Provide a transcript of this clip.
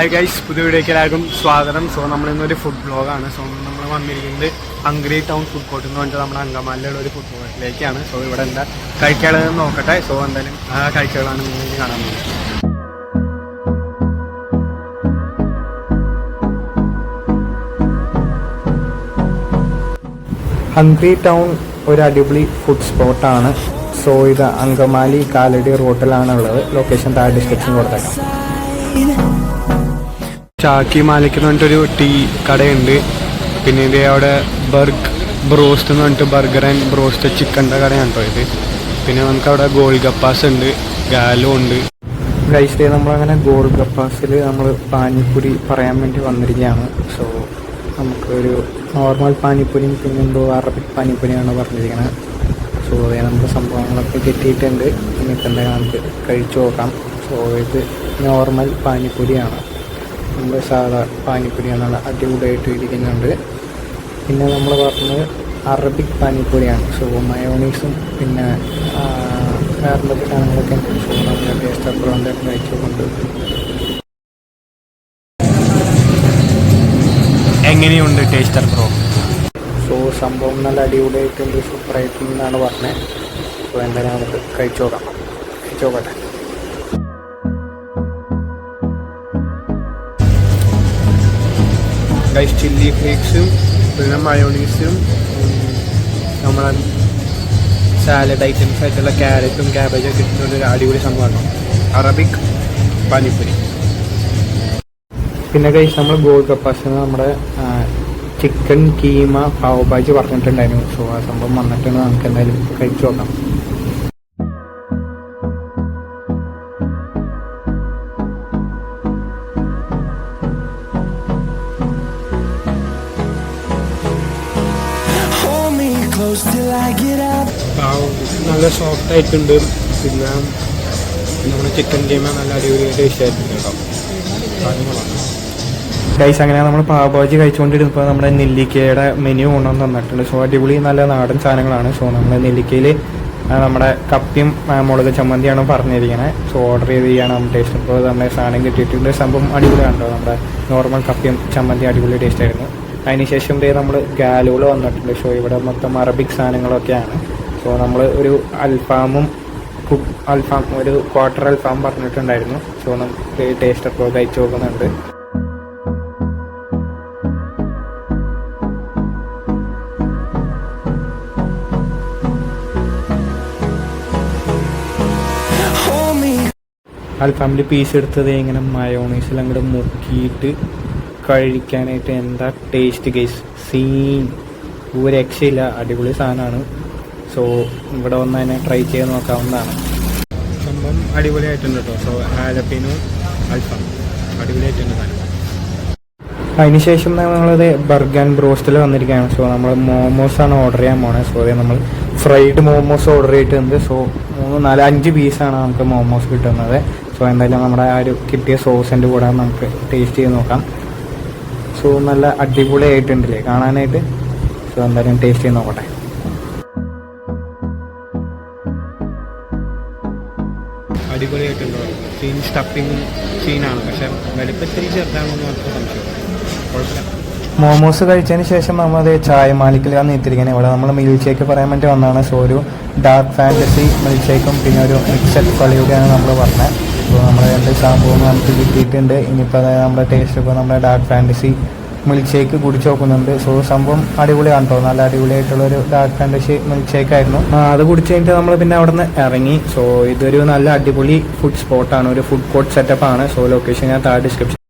Hi guys പുതിയ വീഡിയോക്ക് എല്ലാവർക്കും സ്വാഗതം. സോ നമ്മൾ ഇന്നൊരു ഫുഡ് ബ്ലോഗാണ് സോ നമ്മൾ വന്നിരിക്കുന്നത് ഹംഗ്രി ടൗൺ ഫുഡ് കോർട്ട് എന്ന് പറഞ്ഞിട്ട് നമ്മുടെ അങ്കമാലിലുള്ള ഒരു ഫുഡ് കോർട്ടിലേക്കാണ് സോ ഇവിടെ എന്താ കഴിക്കാനുള്ളതെന്ന് നോക്കട്ടെ. സോ എന്തായാലും ആ കാഴ്ചകളാണ് നിങ്ങൾ കാണാൻ പോകുന്നത്. ഹംഗ്രി ടൗൺ ഒരു അടിപൊളി ഫുഡ് സ്പോട്ടാണ് സോ ഇത് അങ്കമാലി കാലടി റോട്ടിലാണുള്ളത് ലൊക്കേഷൻ താഴെ ഡിസ്ക്രിപ്ഷൻ കൊടുത്തേക്കാം. ചാക്കി മാലിക്ക് എന്ന് പറഞ്ഞിട്ടൊരു ടീ കടയുണ്ട്. പിന്നെ ഇത് അവിടെ ബർഗ് ബ്രോസ്റ്റ് എന്ന് പറഞ്ഞിട്ട് ബർഗർ ആൻഡ് ബ്രോസ്റ്റ് ചിക്കന്റെ കടയാണ് കേട്ടോ ഇത്. പിന്നെ നമുക്ക് അവിടെ ഗോൾ ഗപ്പാസ് ഉണ്ട് ഗാലോ ഉണ്ട്. ഗൈസ് ഡേ നമ്മളങ്ങനെ ഗോൾ ഗപ്പാസിൽ നമ്മൾ പാനിപ്പൂരി പറയാൻ വേണ്ടി വന്നിരിക്കുകയാണ്. സോ നമുക്കൊരു നോർമൽ പാനിപ്പൂരിയും പിന്നെ എന്തോ അറബിക് പാനിപ്പൂരിയാണ് പറഞ്ഞിരിക്കുന്നത് സോ അതേ നമ്മുടെ സംഭവങ്ങളൊക്കെ കിട്ടിയിട്ടുണ്ട്. ഇനി തന്നെ നമുക്ക് കഴിച്ചു നോക്കാം. സോ ഇത് നോർമൽ പാനിപ്പുരിയാണ്. നമ്മുടെ സാധാ പാനിപ്പുരിയാണ് നല്ല അടിപൊളിയായിട്ട് ഇരിക്കുന്നുണ്ട്. പിന്നെ നമ്മൾ പറഞ്ഞത് അറബിക് പാനിപ്പൂരിയാണ്. സോ മയോണീസും പിന്നെ വേറെ സാധനങ്ങളൊക്കെ സോ നമ്മുടെ ടേസ്റ്റ് എന്തായാലും കഴിച്ചുകൊണ്ട് എങ്ങനെയുണ്ട് ടേസ്റ്റർ ബ്രോ സോ സംഭവം നല്ല അടിപൊളിയായിട്ടുണ്ട്. സൂപ്പറായിട്ടുണ്ടെന്നാണ് പറഞ്ഞത്. സോ എന്തായാലും നമുക്ക് കഴിച്ചു നോക്കാം. കഴിച്ചു നോക്കട്ടെ. ഗൈസ് ചില്ലി ഫ്ലേക്സും പിന്നെ മയോണീസും നമ്മളെ സാലഡ് ഐറ്റംസ് ആയിട്ടുള്ള ക്യാരറ്റും ക്യാബേജും കിട്ടുന്ന ഒരു അടിപൊളി സംഭവമാണ്. അറബിക് പാനിപ്പൂരി പിന്നെ കഴിച്ച് നമ്മൾ ഗോൾ കപ്പാസിന് നമ്മുടെ ചിക്കൻ കീമ പാവ് ഭാജി പറഞ്ഞിട്ടുണ്ടായിരുന്നു. സോ ആ സംഭവം വന്നിട്ടുണ്ട് നമുക്ക് എന്തായാലും കഴിച്ചു നോക്കാം. നല്ല സോഫ്റ്റ് ആയിട്ടുണ്ട്. പിന്നെ നമ്മുടെ ചിക്കൻ കീമ നല്ല അടിപൊളി ടേസ്റ്റ് ആയിട്ടുണ്ട് കേട്ടോ. ഗൈസ് അങ്ങനെ നമ്മൾ പാവഭാജി കഴിച്ചുകൊണ്ടിരുന്നപ്പോൾ നമ്മുടെ നെല്ലിക്കയുടെ മെനു കൊണ്ടുവന്ന് തന്നിട്ടുണ്ട്. സോ അടിപൊളി നല്ല നാടൻ സാധനങ്ങളാണ്. സോ നമ്മുടെ നെല്ലിക്കയിൽ നമ്മുടെ കപ്പിയും മുളക് ചമ്മന്തിയാണ് പറഞ്ഞിരിക്കുന്നത് സോ ഓർഡർ ചെയ്ത് ചെയ്യാണ് നമ്മൾ ടേസ്റ്റ് ഇപ്പോൾ നമ്മുടെ സാധനം കിട്ടിയിട്ടുണ്ട്. സംഭവം അടിപൊളിയാണ് കേട്ടോ നമ്മുടെ നോർമൽ കപ്പിയും ചമ്മന്തി അടിപൊളി ടേസ്റ്റ് ആയിരുന്നു. അതിനുശേഷം ദേ നമ്മൾ ഗാലുകൾ വന്നിട്ടുണ്ട്. സോ ഇവിടെ മൊത്തം അറബിക് സാധനങ്ങളൊക്കെയാണ്. സോ നമ്മൾ ഒരു അൽഫാമും അൽഫാം ഒരു ക്വാർട്ടർ അൽഫാം പറഞ്ഞിട്ടുണ്ടായിരുന്നു. സോ നമുക്ക് ടേസ്റ്റ് അപ്പോൾ കഴിച്ചു നോക്കുന്നുണ്ട്. അൽഫാമിൽ പീസ് എടുത്തത് ഇങ്ങനെ മയോണൈസിൽ അങ്ങോട്ട് മുക്കിയിട്ട് കഴിക്കാനായിട്ട് എന്താ ടേസ്റ്റ് ഗൈസ് സീൻ ഒരു രക്ഷയില്ല. അടിപൊളി സാധനമാണ്. സോ ഇവിടെ വന്ന് തന്നെ ട്രൈ ചെയ്ത് നോക്കാവുന്നതാണ്. സംഭവം അടിപൊളിയായിട്ടുണ്ട് കേട്ടോ സോ ആലപ്പിനു അൽഫാം അടിപൊളിയായിട്ടുണ്ട് സാധനം. അതിനുശേഷം നമ്മളത് ബർഗർ ആൻഡ് ബ്രോസ്റ്റിൽ വന്നിരിക്കുകയാണ്. സോ നമ്മൾ മോമോസ് ആണ് ഓർഡർ ചെയ്യാൻ പോണത് സോ നമ്മൾ ഫ്രൈഡ് മോമോസ് ഓർഡർ ചെയ്തിട്ടുണ്ട്. സോ മൂന്ന് നാല് അഞ്ച് പീസാണ് നമുക്ക് മോമോസ് കിട്ടുന്നത്. സോ എന്തായാലും നമ്മുടെ ആ ഒരു കിട്ടിയ സോസിന്റെ കൂടെ നമുക്ക് ടേസ്റ്റ് ചെയ്ത് നോക്കാം. സോ നല്ല അടിപൊളിയായിട്ടുണ്ടല്ലേ കാണാനായിട്ട്? സോ എന്തായാലും ടേസ്റ്റ് ചെയ്ത് നോക്കട്ടെ. അടിപൊളിയായിട്ടുണ്ടോ? സീൻ സ്റ്റഫിങ് സീനാണ് പക്ഷെ വലിപ്പത്തിരി ചെറുതാണെന്ന് നമുക്ക് സംശയം കുഴപ്പമില്ല. മോമോസ് കഴിച്ചതിന് ശേഷം നമ്മൾ ചായ മാലിക്കിലാണ് എത്തിയിരിക്കുന്നത് ഇവിടെ നമ്മൾ മിൽക്ക് ഷേക്ക് പറയാൻ വേണ്ടി വന്നതാണ്. സോ ഒരു ഡാർക്ക് ഫാന്റസി മിൽക്ക് ഷേക്കും പിന്നെ ഒരു മിക്സഡ് കളിയുടെയാണ് നമ്മൾ പറഞ്ഞത് അപ്പോൾ നമ്മുടെ രണ്ട് സംഭവം നമുക്ക് കിട്ടിയിട്ടുണ്ട്. ഇനിയിപ്പോൾ അതായത് നമ്മുടെ ടേസ്റ്റ് ഇപ്പോൾ നമ്മുടെ ഡാർക്ക് ഫാന്റസി മിൽക്ക് ഷേക്ക് കുടിച്ച് നോക്കുന്നുണ്ട്. സോ സംഭവം അടിപൊളിയാണ് കേട്ടോ നല്ല അടിപൊളിയായിട്ടുള്ള ഒരു ഡാർക്ക് ഫാന്റസി മിൽക്ക് ഷേക്ക് ആയിരുന്നു. അത് കുടിച്ച് കഴിഞ്ഞിട്ട് നമ്മൾ പിന്നെ അവിടെ നിന്ന് ഇറങ്ങി. സോ ഇതൊരു നല്ല അടിപൊളി ഫുഡ് സ്പോട്ടാണ് ഒരു ഫുഡ് കോർട്ട് സെറ്റപ്പ് ആണ്. സോ ലൊക്കേഷൻ ഞാൻ താഴെ ഡിസ്ക്രിപ്ഷൻ